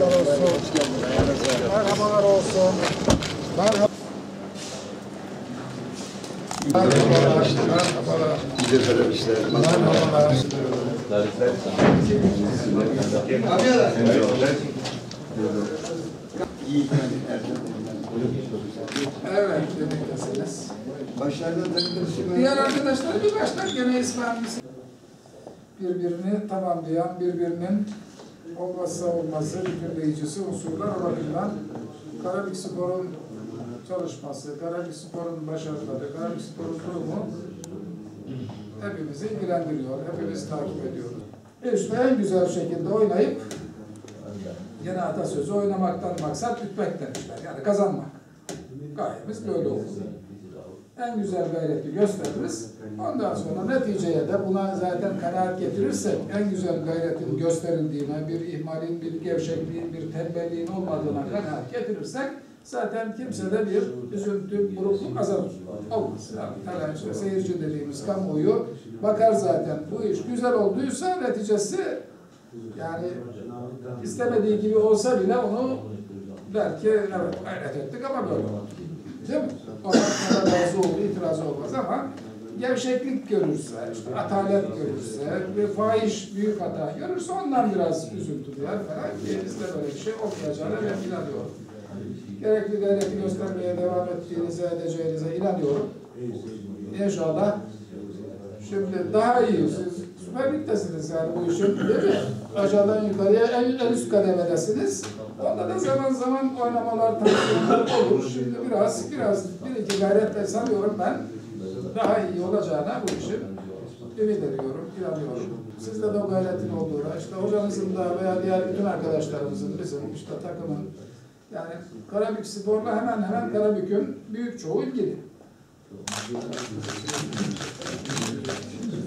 olsun. Merhabalar olsun. Merhaba. Merhabalar. Merhabalar. Merhabalar. Evet, birliktesiniz. Başlarda takılışı Diğer arkadaşlar bir başlar gene İslam'ımız birbirini tamamlayan, birbirinin olmazsa olmazı, bütünleyicisi unsurlar olabilen Karabük Spor'un çalışması, Karabük Spor'un başarıları, Karabük Spor'un durumu hepimizi ilgilendiriyor, hepimiz takip ediyoruz. İşte en güzel şekilde oynayıp yine atasözü oynamaktan maksat bitmek demişler. Yani kazanmak. Gayemiz böyle oldu en güzel gayreti gösteririz. Ondan sonra neticeye de buna zaten kanaat getirirsek en güzel gayretin gösterildiğine, bir ihmalin, bir gevşekliğin, bir tembelliğin olmadığına kanaat getirirsek zaten kimsede bir üzüntü, burukluk azalır. Olmaz. Yani, işte seyirci dediğimiz kamuoyu bakar zaten bu iş güzel olduysa neticesi yani istemediği gibi olsa bile onu belki evet gayret ettik ama böyle oldu. Değil mi? Ondan razı olur, itirazı olmaz ama gevşeklik görürse, işte atalet görürse, bir fahiş büyük hata görürse ondan biraz üzüntü duyar falan ki bizde böyle bir şey olmayacağına ben inanıyorum. Gerekli gayreti göstermeye devam ettiğinize, edeceğinize inanıyorum. İnşallah şimdi daha iyi. Siz Süper Lig'desiniz yani bu işin değil mi? Aşağıdan yukarıya en, en üst kademedesiniz. Onda da zaman zaman oynamalar, tanışmalar olur. Şimdi biraz, biraz bir iki gayretle sanıyorum ben daha iyi olacağına bu işin ümit ediyorum, inanıyorum. Sizde de o gayretin olduğuna, işte hocanızın da veya diğer bütün arkadaşlarımızın, bizim işte takımın, yani Karabük Spor'la hemen hemen Karabük'ün büyük çoğu ilgili.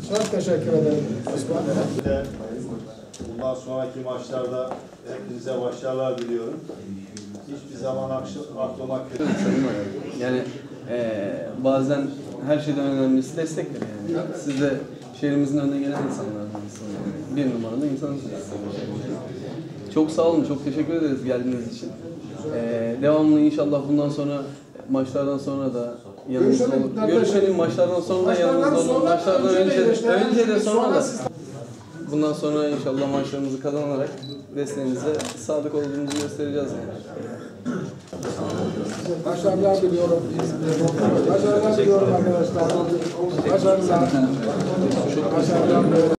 Çok teşekkür ederim Osman. bundan sonraki maçlarda hepinize başarılar diliyorum. Hiçbir zaman aklıma Yani eee, bazen her şeyden önemlisi destektir yani. Siz de şehrimizin önüne gelen insanlardansınız. Yani. Bir numaralı insansınız. Çok sağ olun, çok teşekkür ederiz geldiğiniz için. Eee, devamlı inşallah bundan sonra maçlardan sonra da Görüşelim, olur. Görüşelim maçlardan sonra da yanınızda olur. Maçlardan önce önce de önce de sonra da. Bundan sonra inşallah maçlarımızı kazanarak desteğinize sadık olduğumuzu göstereceğiz yani. Başarılar diliyorum. Başarılar diliyorum arkadaşlar. Başarılar. Başarılar diliyorum.